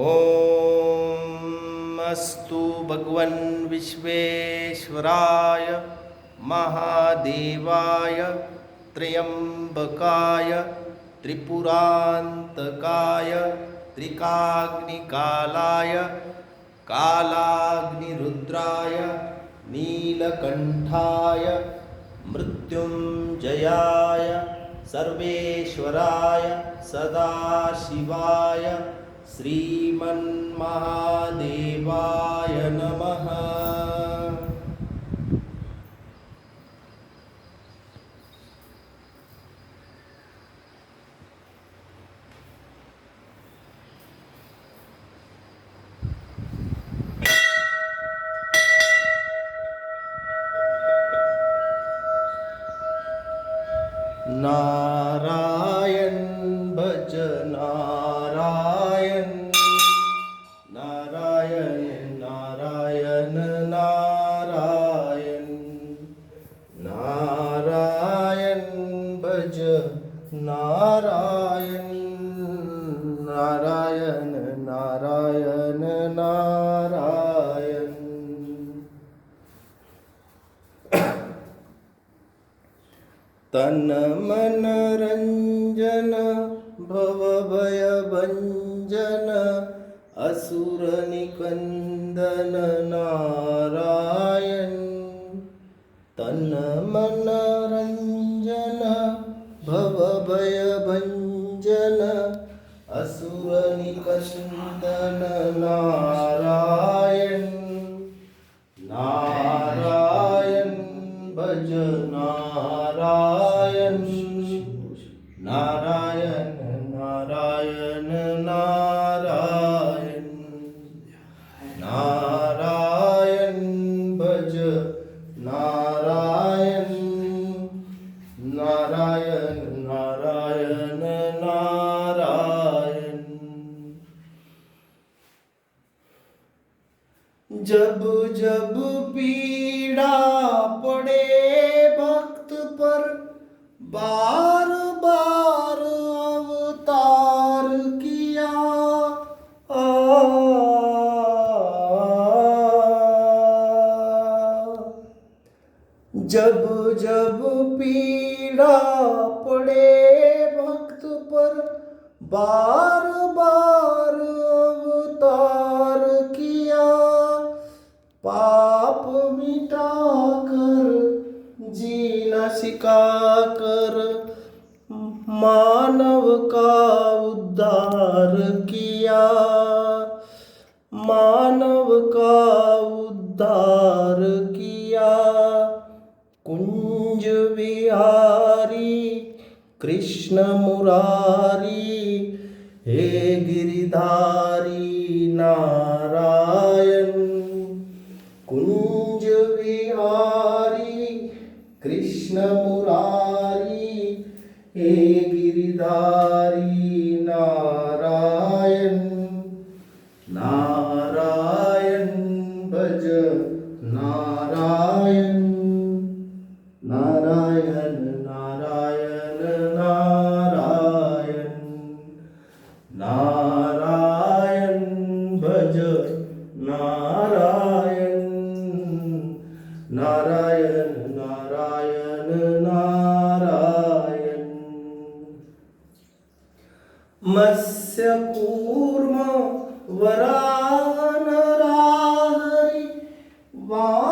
ॐ अस्तु भगवन् विश्वेश्वराय महादेवाय त्र्यम्बकाय त्रिपुरान्तकाय त्रिकाग्निकालाय कालाग्निरुद्राय नीलकण्ठाय मृत्युञ्जयाय सर्वेश्वराय सदाशिवाय श्रीमन्महादेवाय नमः। नारायण भज तन मन रंजन भव भय भंजन असुर निकंदन नारायण। तन मन रंजन भव भय भंजन असुर निकंदन नारायण। नारायण। जब जब पीड़ा पड़े भक्त पर बार बार अवतार किया। आ, जब जब पीड़ा पड़े बार बार अवतार किया। पाप मिटा कर जीना सिखा कर मानव का उद्धार किया। मानव का उद्धार किया। कुंज विहारी কৃষ্ণ মুরারি হে গিরিধারি নারায়ণ। কুঞ্জ বিহারি কৃষ্ণ মুরারি হে গিরিধারী कूर्म वरान राहरि। वामन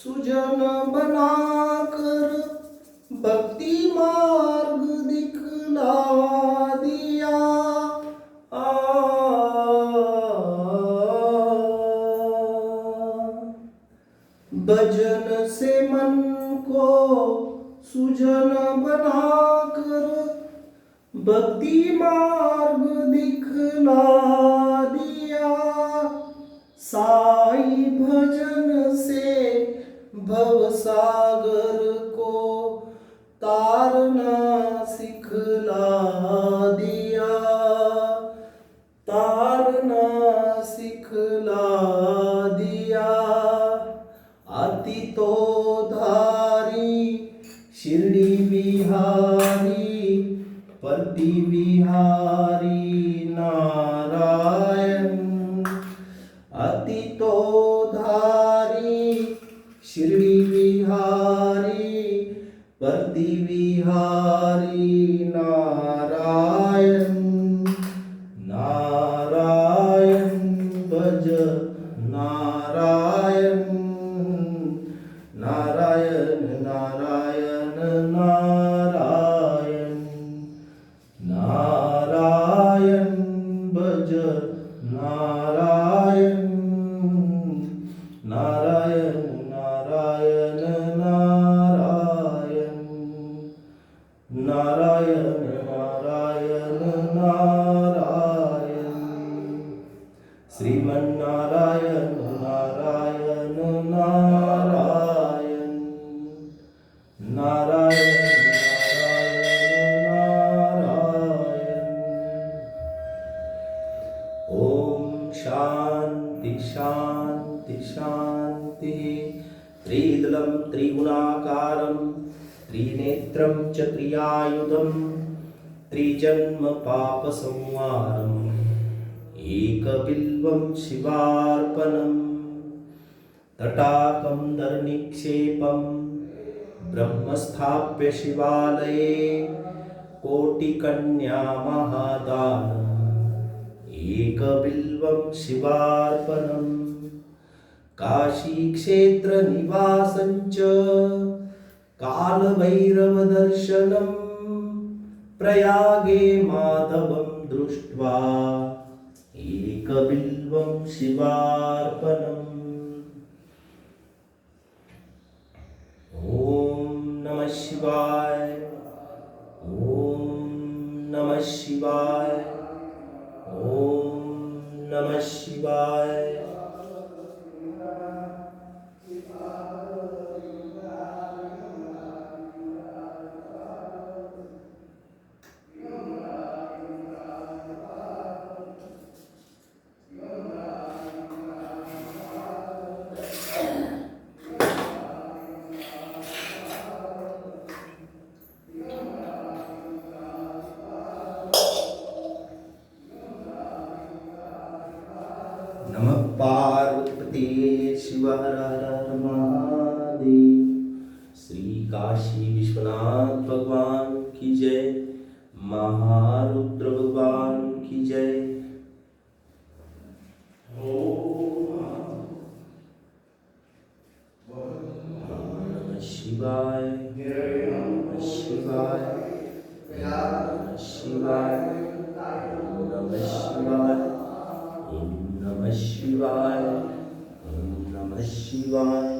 सुजन बनाकर भक्ति मार्ग दिखला दिया। भजन से मन को सुजन बनाकर भक्ति मार्ग दिखला दिया। साई भजन से भव सागर को तारना सिखला दिया। तारना सिखला दिया। अति तो धारी शिरडी बिहारी पति बिहारी। त्रियायुधं त्रिजन्मपापसंहारम् एकबिल्वं शिवार्पणम् तटाकं दर्निक्षेपं ब्रह्मस्थाप्य शिवालये कोटिकन्या महादानम् एकबिल्वं शिवार्पणम्। काशीक्षेत्रनिवासं च कालभैरवदर्शनम् प्रयागे माधवं दृष्ट्वा एकबिल्वं शिवार्पणम्। ॐ नमः शिवाय। ॐ नमः शिवाय। ॐ नमः शिवाय। काशी विश्वनाथ भगवान की जय। महारुद्र भगवान की जय। शिवाय। शिवाय शिवाय। नमः शिवाय। नमः शिवाय। नमः शिवाय।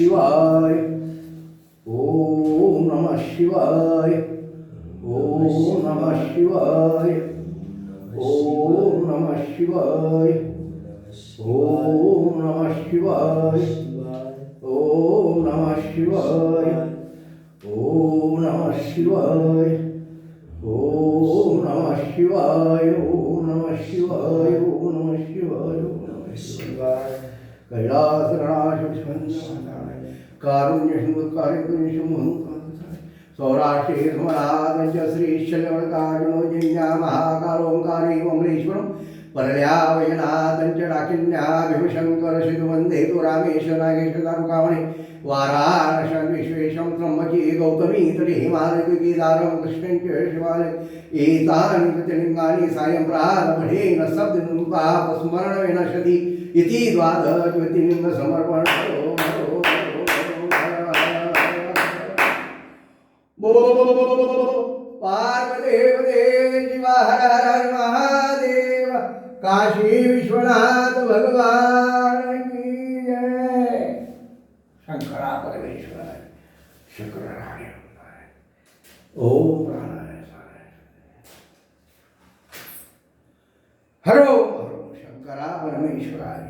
शिवाय ओम नमः शिवाय ओम नमः शिवाय। ओम नमः शिवाय। ओम नमः शिवाय। ओम नमः शिवाय। ओम नमः शिवाय। ओम नमः शिवाय। ओम नमः शिवाय। ओम नमः शिवाय। ओम नमः शिवाय। सिंह कारुण्य सौराष्ट्रीसुमनागञ्च श्रीशल्यवणकारिणो जिन्या महाकारोङ्कारी मङ्गलेश्वरं परल्यावयनादञ्च डाकिन्या भीमशङ्करशितु वंदे तु रामेश्वरागेशदारुकामणे वाराणशं गौतमी तरी हिमालयगीदारं कृष्णञ्च शिवालय एतानि कृतलिङ्गानि सायं प्रारभेण शब्दपापस्मरणेन शति इति द्वादश ज्योतिलिङ्गसमर्पणम् पार्वदेव देव हर हर हर महादेव काशी विश्वनाथ भगवान की जय। शंकरा परमेश्वर शंकर ओम हरो हरो शंकरा परमेश्वराय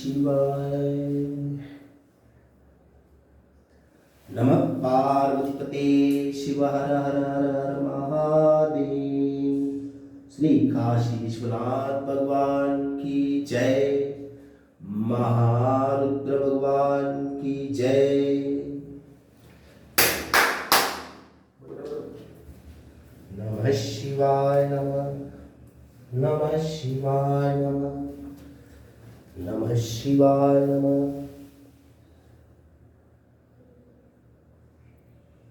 शिवाय। नमः पार्वतीपते शिव हर हर हर हर महादेव। श्री काशी विश्वनाथ भगवान की जय। महारुद्र भगवान की जय। नमः शिवाय नमः। नमः शिवाय नमः। नमः शिवाय नमः।